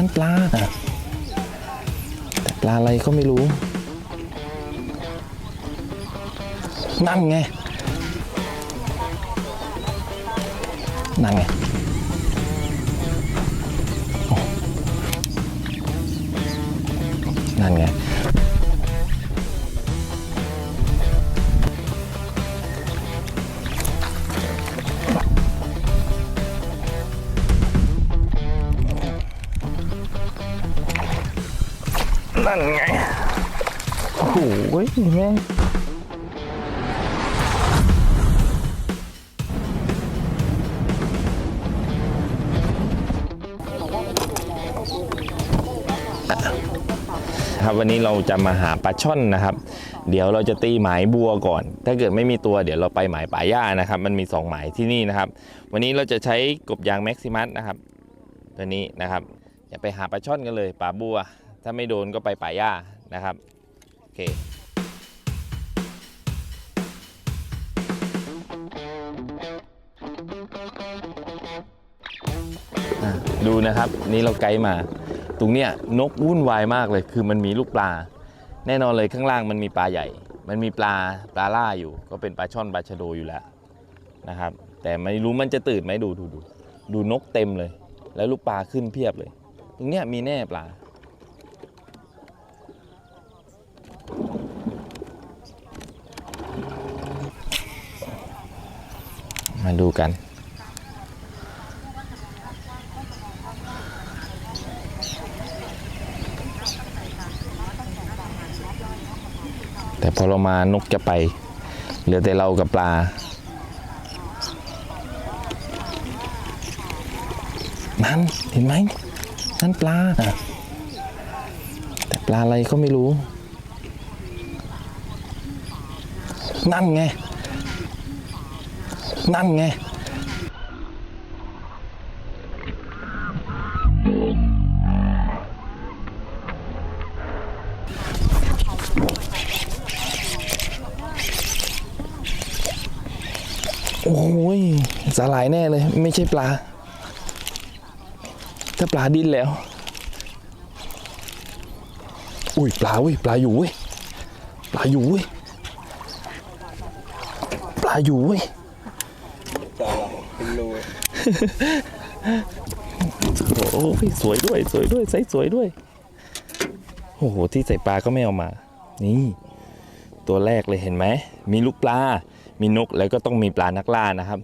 นั่นปลาแต่ปลาอะไรก็ไม่รู้ นั่นไง นั่นไงนั่นไง นั่นไง โอ้โหแม่งครับวันนี้เราจะมาหาปลาช่อนนะครับ เดี๋ยวเราจะตีหมายบัวก่อน ถ้าเกิดไม่มีตัวเดี๋ยวเราไปหมายป่าหญ้านะครับ มันมี 2 หมายที่นี่นะครับ วันนี้เราจะใช้กบยางแม็กซิมัสนะครับ ตัวนี้นะครับอย่าไปหาปลาช่อนกันเลยป่าบัว ถ้าไม่โดนก็ไปป่าหญ้านะครับ โอเคดูนะครับนี่เราไกด์มา ตรงเนี้ยนกวุ่นวายมากเลย คือมันมีลูกปลา แน่นอนเลยข้างล่างมันมีปลาใหญ่ มันมีปลาปลาล่าอยู่ ก็เป็นปลาช่อนปลาชะโดอยู่แล้วนะครับ แต่ไม่รู้มันจะตื่นไหมดูดูดูดูนกเต็มเลย แล้วลูกปลาขึ้นเพียบเลย ตรงเนี้ยมีแน่ปลา มาดูกัน แต่พอเรามานกจะไป เหลือแต่เรากับปลา นั่นเห็นไหม นั่นปลาอะแต่ปลาอะไรก็ไม่รู้ นั่นไง นั่นไงโอ้ยสาหร่ายแน่เลย ไม่ใช่ปลา ถ้าปลาดิ้นแล้ว อุ้ยปลาเว้ยปลาอยู่เว้ยปลาอยู่เว้ยปลาอยู่เว้ย เป็นรูโอ้ยสวยด้วยสวยด้วยไซส์สวยด้วย โอ้โห ที่ใส่ปลาก็ไม่เอามา นี่ ตัวแรกเลยเห็นไหม มีลูกปลา มีนกแล้วก็ต้องมีปลานักล่านะครับ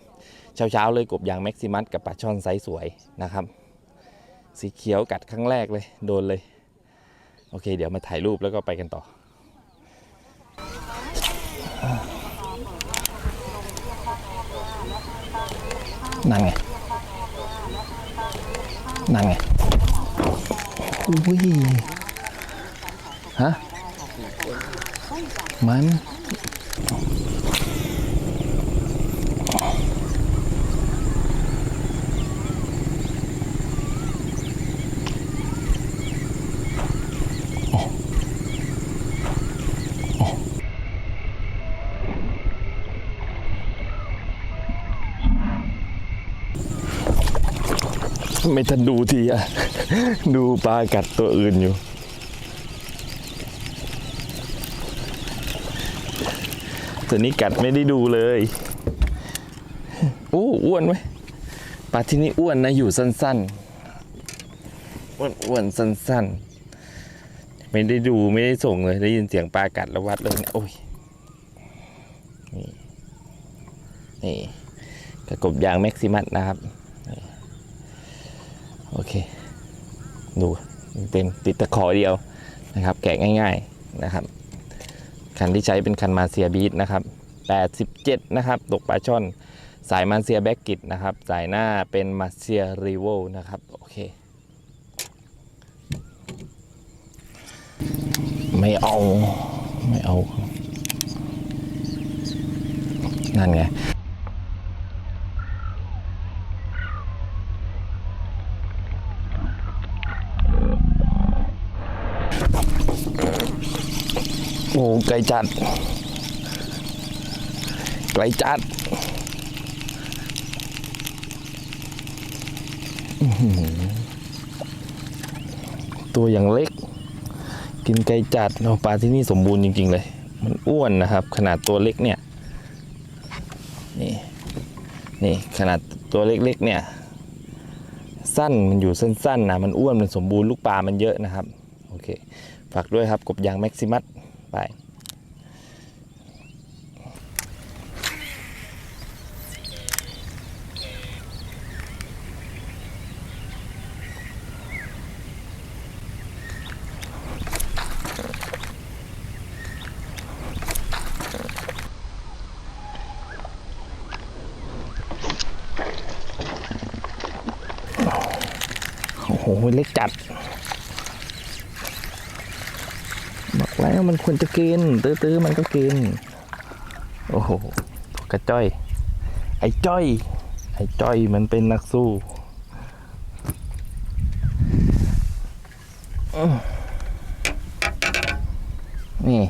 เช้าๆเลยกบยางแม็กซิมัสกับปลาช่อนไซส์สวยนะครับ สีเขียวกัดครั้งแรกเลย โดนเลย โอเค เดี๋ยวมาถ่ายรูปแล้วก็ไปกันต่อ นั่นไง นั่นไงอุ้ยฮะมัน ไม่ทันดูทีอะดูปลากัดตัวอื่นอยู่ ตัวนี้กัดไม่ได้ดูเลยโอ้อ้วนไหมปลาที่นี่อ้วนนะอยู่สั้นๆอ้วนอ้วนสั้นๆ ไม่ได้ดูไม่ได้ส่งเลย ได้ยินเสียงปลากัดแล้ววัดเลยนะโอ้ยนี่นี่กระกบยางแม็กซิมัสนะครับ โอเค ดูเต็มติดตะขอเดียวนะครับ แกะง่ายๆนะครับ คันที่ใช้เป็นคันมาเซียบีทนะครับ87 นะครับ ตกปลาช่อนสายมาเซียแบ็กกิตนะครับ สายหน้าเป็นมาเซียรีโวนะครับ โอเค ไม่เอา ไม่เอา นั่นไง โอ้ไกลจัด ไกลจัดตัวอย่างเล็ก กินไก่จัดเนาปลาที่นี่สมบูรณ์จริง ๆ เลย มันอ้วนนะครับ ขนาดตัวเล็กเนี่ย นี่ นี่ขนาดตัวเล็กๆเนี่ย สั้นมันอยู่สั้นๆนะมันอ้วนมันสมบูรณ์ลูกปลามันเยอะนะครับ โอเค ฝากด้วยครับกบยางแม็กซิมัส ไป โอ้โห เล็กจัด บอก แล้วมันควรจะกิน ตื้อๆมันก็กิน โอ้โหกระจ้อย ไอ้จ้อย ไอ้จ้อยมันเป็นนักสู้นี่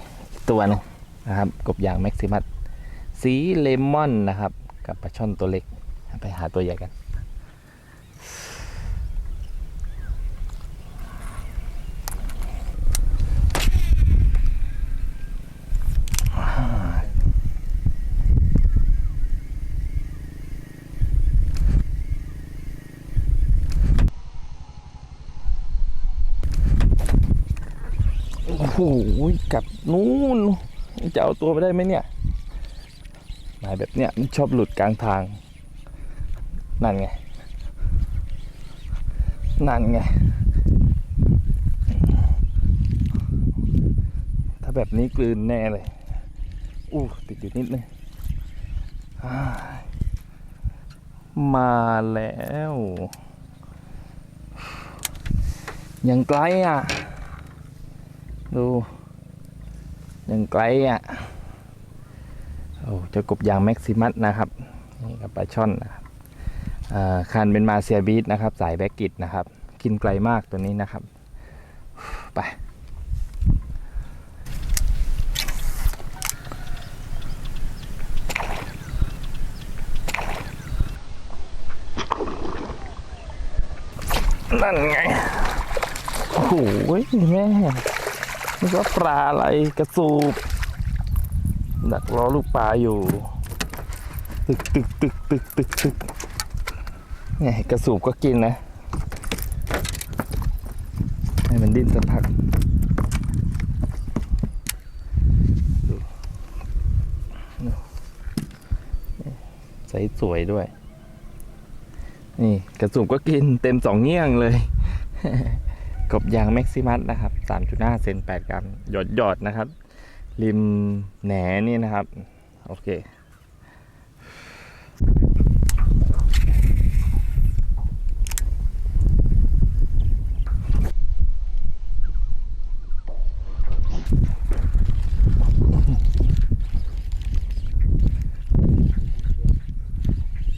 ตัวหนึงนะครับ กบยางแม็กซิมัสสีเลมอนนะครับ กับปลาช่อนตัวเล็ก ไปหาตัวใหญ่กัน โอ้โหกลับนู้นจะเอาตัวไปได้ไหมเนี่ยหมายแบบเนี้ยมันชอบหลุดกลางทาง นั่นไง นั่นไง ถ้าแบบนี้กลืนแน่เลย อู้ติดอยู่นิดนึงมาแล้ว ยังไกลอะ ดูยังไกลอะโอ้จ้ากบยางแม็กซิมัสนะครับนี่กับปลาช่อนนะครับคันเป็นมาเซียบีทนะครับ สายแบกกิตนะครับ กินไกลมากตัวนี้นะครับ ไป นั่นไง โอ้โหแม่ นี่ว่าปลาอะไรกระสูบดักรอลูกปลาอยู่ ตึกตึกตึกตึกตึกตึกเนี่ยกระสูบก็กินนะ ให้มันดิ้นสักพักใสสวยด้วย นี่ กระสูบก็กินเต็มสองเงี้ยงเลย กบยางแม็กซิมัสนะครับ 3.5 เซน 8 กรัม หยอดหยอดนะครับ ริมแหนนี่นะครับ โอเค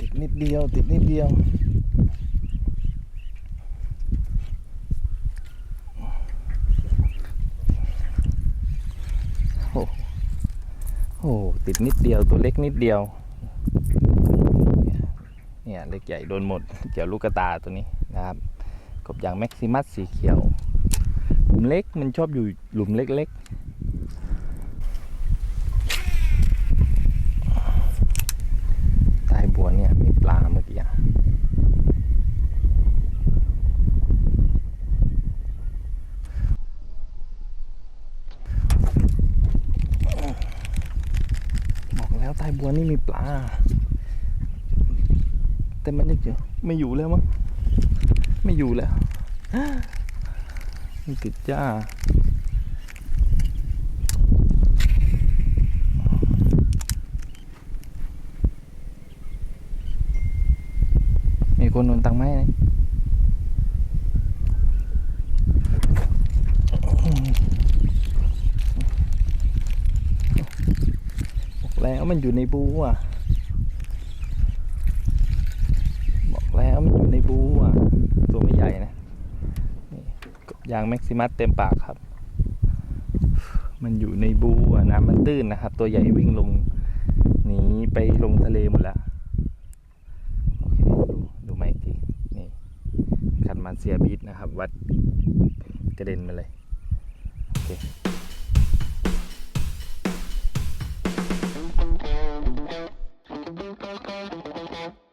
ติดนิดเดียว ติดนิดเดียว โหติดนิดเดียวตัวเล็กนิดเดียว เนี่ยเล็กใหญ่โดนหมดเกี่ยวลูกกระตาตัวนี้นะครับกบยางแม็กซิมัสสีเขียวหลุมเล็กมันชอบอยู่หลุมเล็กๆใต้บัวเนี่ยมีปลาเมื่อกี้แล้วใต้บัวนี่มีปลา แต่มันยังเจอไม่อยู่แล้วมั้งไม่อยู่แล้วมันติดจ้ามีคนโดนตังไหมนะบอกแล้วมันอยู่ในบูอะ บอกแล้วมันอยู่ในบูอะ ตัวไม่ใหญ่นะนี่กบยาง แม็กซิมัสเต็มปากครับ มันอยู่ในบูอะน้ำมันตื้นนะครับ ตัวใหญ่วิ่งลงหนีไปลงทะเลหมดแล้วโอเคดูดูมาอีกทีนี่คันมาเสียบีทนะครับ วัดกระเด็นมาเลยโอเค